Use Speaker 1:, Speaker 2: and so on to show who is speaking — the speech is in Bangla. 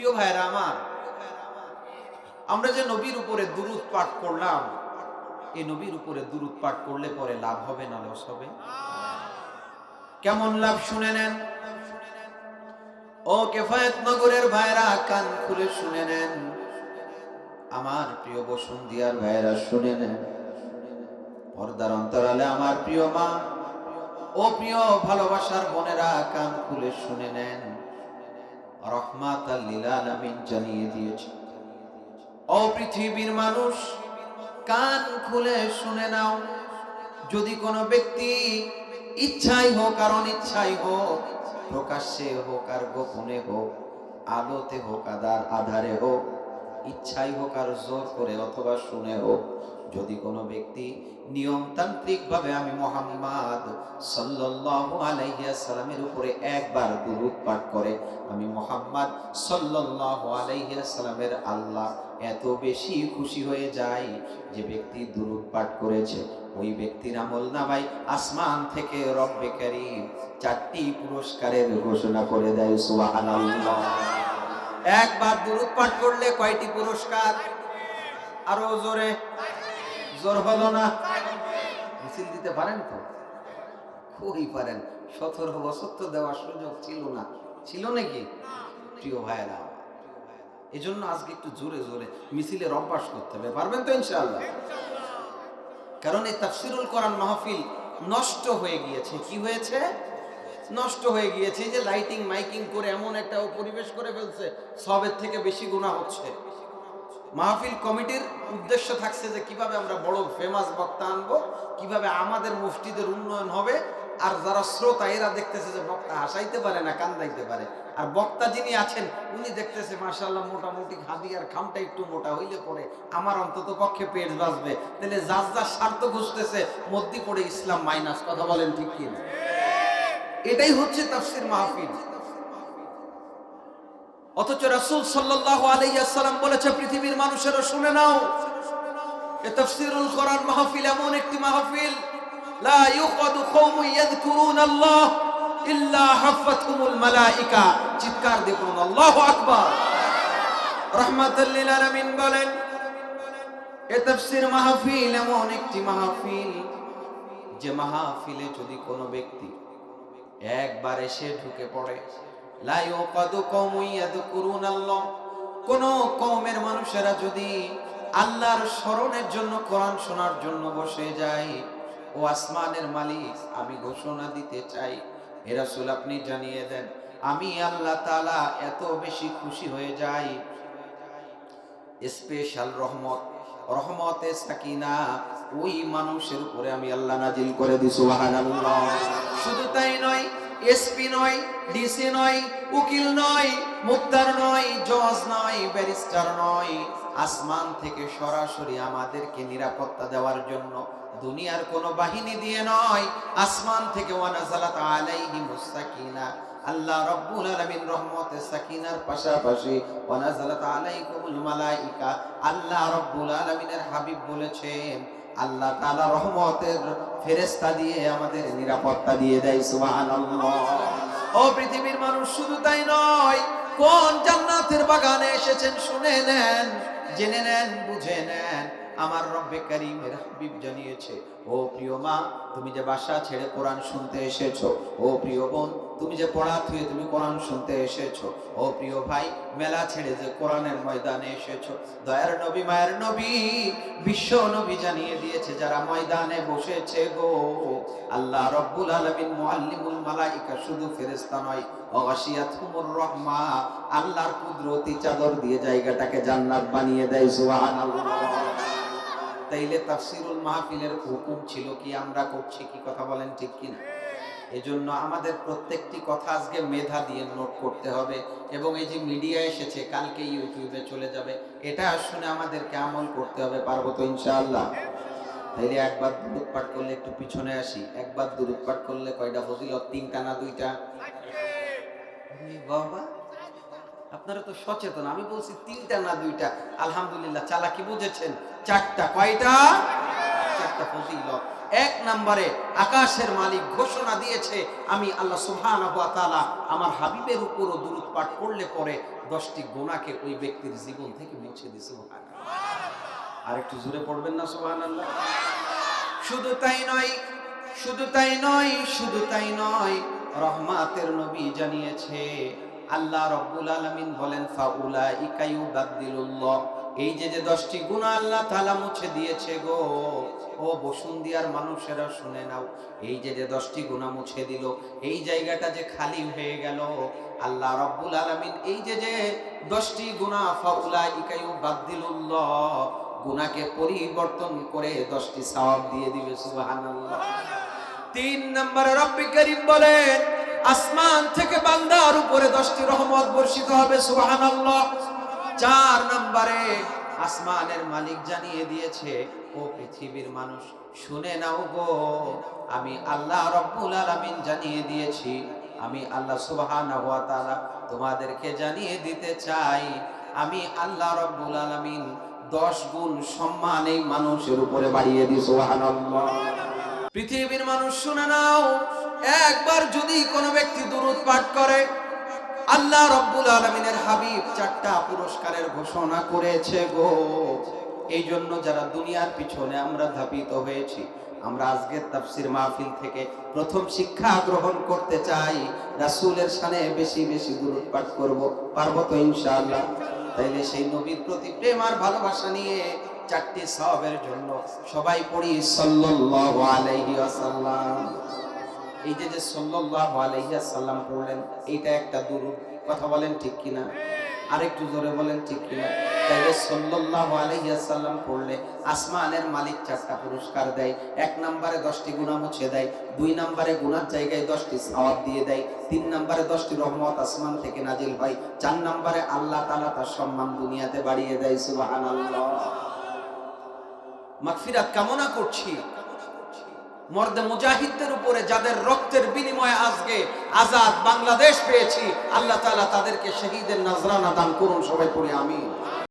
Speaker 1: প্রিয় ভাইরা আমার, আমরা যে নবীর উপরে দুরুদ পাঠ করলাম, এই নবীর উপরে দুরুদ পাঠ করলে পরে লাভ হবে না লস হবে? কেমন লাভ শুনে নেন? ও কেফায়েত নগরের ভাইরা কান খুলে শুনে নেন। আমার প্রিয় বসুন্দিয়ার ভাইরা শুনে নেন। পর্দার অন্তরালে আমার প্রিয় মা, ও প্রিয় ভালোবাসার বোনেরা, কান খুলে শুনে নেন। রহমাত আলামিন জানিয়ে দিয়েছে। ও পৃথিবীর মানুষ, কান খুলে শুনে নাও। যদি কোনো ব্যক্তি ইচ্ছাই হোক আর অনিচ্ছাই হোক, প্রকাশ্যে হোক আর গোপনে হোক, আলোতে হোক আদার আধারে হোক, ইচ্ছাই হোক আর জোর করে অথবা শুনে হোক যদি কোনো ব্যক্তি নিয়মতান্ত্রিক ভাবে আমি মোহাম্মদ সাল্লাল্লাহু আলাইহি সাল্লামের উপরে একবার দুরূদ পাঠ করে, আমি মোহাম্মদ সাল্লাল্লাহু আলাইহি সাল্লামের আল্লাহ এত বেশি খুশি হয়ে যায় যে ব্যক্তি দুরূদ পাঠ করেছে। ওই ব্যক্তির আমল নামাই আসমান থেকে রব্বে কারীম চারটি পুরস্কারের ঘোষণা করে দেয়, সুবহানাল্লাহ। একবার দুরূদ পাঠ করলে কয়টি পুরস্কার? আরও জোরে। জোর হলো না। মিছিল দিতে পারেন তো? খুবই পারেন? সতেরো বছর তো দেওয়ার সুযোগ ছিল না। ছিল নাকি? প্রিয় ভাইরা এজন্য আজকে একটু জোরে জোরে মিছিলের অভ্যাস করতে হবে। পারবেন তো ইনশাআল্লাহ? কারণ এই তাফসিরুল কোরআন মাহফিল নষ্ট হয়ে গিয়েছে। কি হয়েছে? নষ্ট হয়ে গিয়েছে যে লাইটিং মাইকিং করে এমন একটা পরিবেশ করে ফেলছে। সবের থেকে বেশি গুণা হচ্ছে। মাহফিল কমিটির উদ্দেশ্য থাকছে যে কীভাবে আমরা বড় ফেমাস বক্তা আনব, কীভাবে আমাদের মসজিদের উন্নয়ন হবে, আর যারা শ্রোতা, এরা দেখতেছে যে বক্তা হাসাইতে পারে না, কান্দাইতে পারে। আর বক্তা যিনি আছেন, উনি দেখতেছে মার্শাল্লাহ মোটামুটি হাদি আর খামটা একটু মোটা হইলে পরে আমার অন্তত পক্ষে পেট বাঁচবে। তাহলে যার যার স্বার্থ ঘুষতেছে মধ্যে পড়ে ইসলাম মাইনাস, কথা বলেন ঠিক কিনা? এটাই হচ্ছে তাফসির মাহফিল। অথচ রাসূল সাল্লাল্লাহু আলাইহি সাল্লাম বলেছে, পৃথিবীর মানুষেরা শুনে নাও, এ তাফসীরুল কোরআন মাহফিল এমন একটি মাহফিল, লা ইউকাদু কওমুন ইয়াযকুরুন আল্লাহ ইল্লা হাফাতহুমুল মালাইকা। চিৎকার দিয়ে বলুন, আল্লাহু আকবার। রাহমাতাল লিল আলামিন বলেন, এ তাফসীর মাহফিল এমন একটি মাহফিল, যে মাহফিলে যদি কোনো ব্যক্তি একবার এসে ঢুকে পড়ে কোন কওমের মানুষেরা যদি আল্লাহর স্মরণের জন্য কোরআন শোনার জন্য বসে যায়, ও আসমানের মালিক, আমি ঘোষণা দিতে চাই এ রাসূল আপনি জানিয়ে দেন, আমি আল্লাহ তাআলা এত বেশি খুশি হয়ে যাই। স্পেশাল রহমত, রহমতে সাকিনা, ওই মানুষের উপরে আমি আল্লাহ নাজিল করে দিই শুধু তাই নয় এসপি নয়, ডিসি নয়, উকিল নয়, মুক্তার নয়, জজ নয়, ব্যারিস্টার নয়। আসমান থেকে সরাসরি আমাদেরকে নিরাপত্তা দেওয়ার জন্য দুনিয়ার কোন বাহিনী দিয়ে নয়। আসমান থেকে আল্লাহ রব্বুল আলামিন রহমতে সাকিনার পাশাপাশি ওয়ানাজালাত আলাইকুমুল মালাইকা। আল্লাহ রব্বুল হাবিব বলেছেন আল্লাহ তালা রহমতের ফেরেস্তা দিয়ে আমাদের নিরাপত্তা দিয়ে দেয় সুহান ও পৃথিবীর মানুষ, শুধু তাই নয়, কোন জান্নাতের বাগানে এসেছেন শুনে নেন, জেনে নেন, বুঝে নেন। আমার রব্বে কারিমের হাবিব জানিয়েছে, ও প্রিয় মা, তুমি যে বাসা ছেড়ে কোরআন শুনতে এসেছ, ও প্রিয় বোন, তুমি যে পড়া থুয়ে তুমি কোরআন শুনতে এসেছ, ও প্রিয় ভাই, মেলা ছেড়ে যে কোরআনের ময়দানে এসেছ, দয়ার নবী, মায়ের নবী, বিশ্ব নবী জানিয়ে দিয়েছে, যারা ময়দানে বসেছে গো, আল্লাহ রব্বুল আলামিন মুআল্লিমুল মালাইকা শুধু ফেরেশতা নয়, অগাশিয়াতুমুর রহমা, আল্লাহর কুদরতি চাদর দিয়ে জায়গাটাকে জান্নাত বানিয়ে দেয়, সুবহানাল্লাহ। তাইলে তাফসিরুল মাহফিলের হুকুম ছিল কি আমরা করছি কি কথা বলেন ঠিক কিনা? এজন্য আমাদের প্রত্যেকটি কথা আজকে মেধা দিয়ে নোট করতে হবে এবং এই যে মিডিয়া এসেছে কালকে ইউটিউবে চলে যাবে এটা শুনে আমাদেরকে আমল করতে হবে পারব তো ইনশাআল্লাহ। তাইলে একবার দূরত পাঠ করলে একটু পিছনে আসি একবার দূরত পাঠ করলে কয়টা ফজিলত? তিনটা না দুইটা? বাবা। আপনারা তো সচেতন, আমি বলছি তিনটা না দুইটা? আলহামদুলিল্লাহ, চালাকি বুঝেছেন? চারটা, কয়টা? চারটা ফজিলত। এক নম্বরে, আকাশের মালিক ঘোষণা দিয়েছে, আমি আল্লাহ তাআলা আমার হাবিবের উপরও দূরত পাঠ করলে পরে দশটি গোনাকে ওই ব্যক্তির জীবন থেকে মুছে দিছে আর একটু জোরে পড়বেন না, সুবহানাল্লাহ? শুধু তাই নয়, শুধু তাই নয়, শুধু তাই নয়, রহমাতের নবী জানিয়েছে আল্লাহ রব্বুল আলামিন বলেন ফাউলা ইকায়ু বাদদিলুল্লাহ এই যে যে দশটি গুণ আল্লাহ তাআলা মুছে দিয়েছে গো, ও বসুন্দিয়ার মানুষেরা শুনে নাও। এই যে যে দশটি গুণা মুছে দিল, এই জায়গাটা যে খালি হয়ে গেল, আল্লাহ রব্বুল আলামিন এই যে যে দশটি গুণা ফাউলা ইকায়ু বাদদিলুল্লাহ গুনাকে পরিবর্তন করে দশটি সওয়াব দিয়ে দিবে, সুবহানাল্লাহ। তিন নম্বরে রব্বি করিম বলেন আসমান থেকে বান্দার উপরে দশটি রহমত বর্ষিত হবে, সুবহানাল্লাহ। চার নম্বরে আসমানের মালিক জানিয়ে দিয়েছে, ও পৃথিবীর মানুষ, শুনে নাও গো, আমি আল্লাহ রব্বুল আলামিন জানিয়ে দিয়েছি। আমি আল্লাহ তাআলা তোমাদেরকে জানিয়ে দিতে চাই। আমি আল্লাহ রব্বুল আলামিন দশ গুণ সম্মান এই মানুষের উপরে বাড়িয়ে দিই, সুবহানাল্লাহ। পৃথিবীর মানুষ, শুনে নাও একবার যদি কোনো ব্যক্তি দুরুদ পাঠ করে, আল্লাহ রব্বুল আলমিনের হাবিব চারটা পুরস্কারের ঘোষণা করেছে গো। এই জন্য যারা দুনিয়ার পিছনে আমরা ধাপিত হয়েছি, আমরা আজকের তাফসির মাহফিল থেকে প্রথম শিক্ষা গ্রহণ করতে চাই, রাসূলের সানে বেশি বেশি দুরুদ পাঠ করব, পারব তো ইনশাআল্লাহ? তাইলে সেই নবীর প্রতি প্রেম আর ভালোবাসা নিয়ে চারটি সওয়াবের জন্য সবাই পড়ি, সাল্লাল্লাহু আলাইহি ওয়াসাল্লাম। এই যে এইটা একটা কথা বলেন ঠিক কিনা? জোরে বলেন ঠিক কিনা? পড়লে আসমানের মালিক চারটা পুরস্কার দেয়, এক নম্বরে দশটি গুনাহ মুছে দেয়, দুই নম্বরে গুনার জায়গায় দশটি সওয়াব দিয়ে দেয়, তিন নম্বরে দশটি রহমত আসমান থেকে নাজিল হয়, চার নম্বরে আল্লাহ তাআলা তার সম্মান দুনিয়াতে বাড়িয়ে দেয়, সুবহানাল্লাহ। মাগফিরাত কামনা করছি। মর্দে মুজাহিদদের উপরে যাদের রক্তের বিনিময়ে আজকে আজাদ বাংলাদেশ পেয়েছি, আল্লাহ তালা তাদেরকে শহীদের নাজরানা দান করুন সবাই পড়ে, আমিন।